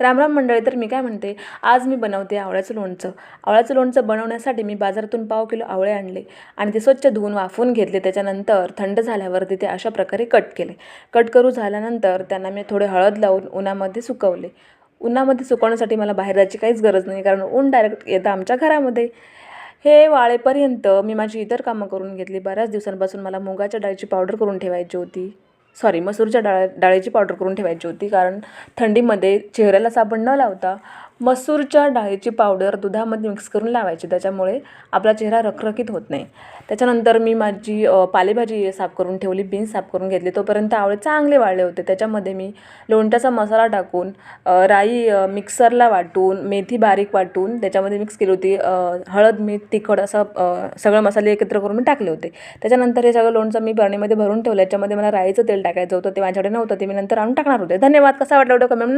रामराम मंडळी तर मी काय म्हणते आज मी बनवते आवळ्याचं लोणचं. आवळ्याचं लोणचं बनवण्यासाठी मी बाजारातून पाव किलो आवळे आणले आणि ते स्वच्छ धुवून वाफवून घेतले. त्याच्यानंतर थंड झाल्यावरती ते अशा प्रकारे कट केले. कट करू झाल्यानंतर त्यांना मी थोडे हळद लावून उन्हामध्ये सुकवले. उन्हामध्ये सुकवण्यासाठी मला बाहेर जायची काहीच गरज नाही कारण ऊन डायरेक्ट येतं आमच्या घरामध्ये. हे वाळेपर्यंत मी माझी इतर कामं करून घेतली. बऱ्याच दिवसांपासून मला मुगाच्या डाळीची पावडर करून ठेवायची होती. सॉरी मसूरच्या डाळ डाळीची पावडर करून ठेवायची होती. कारण थंडीमध्ये चेहऱ्याला साबण न लावता मसूरच्या डाळीची पावडर दुधामध्ये मिक्स करून लावायची. त्याच्यामुळे आपला चेहरा रखरखीत होत नाही. त्याच्यानंतर मी माझी पालेभाजी साफ करून ठेवली बीन्स साफ करून घेतली. तोपर्यंत आवळे चांगले वाळले होते. त्याच्यामध्ये मी लोणच्याचा मसाला टाकून राई मिक्सरला वाटून मेथी बारीक वाटून त्याच्यामध्ये मिक्स केली होती. हळद मीठ तिखट असं सगळं मसाले एकत्र करून मी टाकले होते. त्याच्यानंतर हे सगळं लोणचं मी बरणीमध्ये भरून ठेवलं. याच्यामध्ये मला राईचं तेल टाकायचं होतं. ते माझ्याकडे नव्हतं. ते मी नंतर आणून टाकणार होते. धन्यवाद. कसा वाटला व्हिडिओ कमेंट